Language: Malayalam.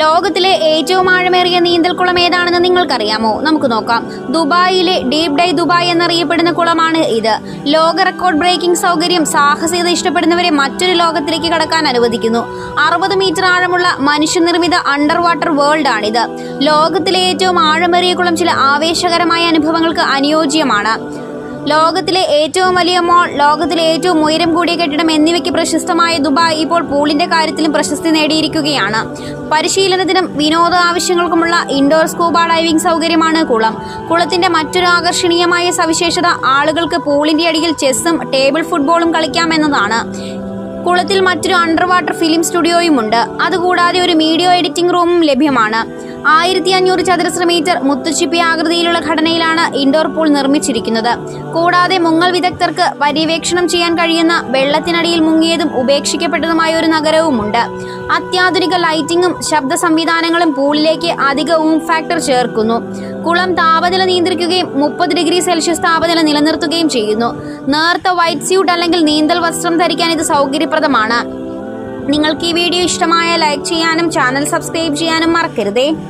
ലോകത്തിലെ ഏറ്റവും ആഴമേറിയ നീന്തൽക്കുളം ഏതാണെന്ന് നിങ്ങൾക്കറിയാമോ? നമുക്ക് നോക്കാം. ദുബായിലെ ഡീപ് ഡൈ ദുബായ് എന്നറിയപ്പെടുന്ന കുളമാണ് ഇത്. ലോക റെക്കോർഡ് ബ്രേക്കിംഗ് സൗകര്യം സാഹസികത ഇഷ്ടപ്പെടുന്നവരെ മറ്റൊരു ലോകത്തിലേക്ക് കടക്കാൻ അനുവദിക്കുന്നു. അറുപത് മീറ്റർ ആഴമുള്ള മനുഷ്യനിർമ്മിത അണ്ടർ വാട്ടർ വേൾഡ് ആണിത് ലോകത്തിലെ ഏറ്റവും ആഴമേറിയ കുളം ചില ആവേശകരമായ അനുഭവങ്ങൾക്ക് അനുയോജ്യമാണ്. ലോകത്തിലെ ഏറ്റവും വലിയ മോൾ ലോകത്തിലെ ഏറ്റവും ഉയരം കൂടിയ കെട്ടിടം എന്നിവയ്ക്ക് പ്രശസ്തമായ ദുബായ് ഇപ്പോൾ പൂളിന്റെ കാര്യത്തിലും പ്രശസ്തി നേടിയിരിക്കുകയാണ്. പരിശീലനത്തിനും വിനോദ ആവശ്യങ്ങൾക്കുമുള്ള ഇൻഡോർ സ്കൂബ ഡൈവിംഗ് സൗകര്യമാണ് കുളം. കുളത്തിന്റെ മറ്റൊരു ആകർഷണീയമായ സവിശേഷത ആളുകൾക്ക് പൂളിന്റെ അടിയിൽ ചെസ്സും ടേബിൾ ഫുട്ബോളും കളിക്കാമെന്നതാണ് കുളത്തിൽ മറ്റൊരു അണ്ടർ വാട്ടർ ഫിലിം സ്റ്റുഡിയോയും ഉണ്ട് അതുകൂടാതെ ഒരു വീഡിയോ എഡിറ്റിംഗ് റൂമും ലഭ്യമാണ്. ആയിരത്തി അഞ്ഞൂറ് ചതുരശ്ര മീറ്റർ മുത്തുച്ചിപ്പി ആകൃതിയിലുള്ള ഘടനയിലാണ് ഇൻഡോർ പൂൾ നിർമ്മിച്ചിരിക്കുന്നത്. കൂടാതെ മുങ്ങൽ വിദഗ്ധർക്ക് പര്യവേക്ഷണം ചെയ്യാൻ കഴിയുന്ന വെള്ളത്തിനടിയിൽ മുങ്ങിയതും ഉപേക്ഷിക്കപ്പെട്ടതുമായ ഒരു നഗരവുമുണ്ട്. അത്യാധുനിക ലൈറ്റിംഗും ശബ്ദ സംവിധാനങ്ങളും പൂളിലേക്ക് അധിക ഊം ഫാക്ടർ ചേർക്കുന്നു. കുളം താപനില നിയന്ത്രിക്കുകയും മുപ്പത് ഡിഗ്രി സെൽഷ്യസ് താപനില നിലനിർത്തുകയും ചെയ്യുന്നു. നേർത്ത വൈറ്റ് സ്യൂട്ട് അല്ലെങ്കിൽ നീന്തൽ വസ്ത്രം ധരിക്കാൻ ഇത് സൗകര്യപ്രദമാണ്. നിങ്ങൾക്ക് ഈ വീഡിയോ ഇഷ്ടമായ ലൈക്ക് ചെയ്യാനും ചാനൽ സബ്സ്ക്രൈബ് ചെയ്യാനും മറക്കരുതേ.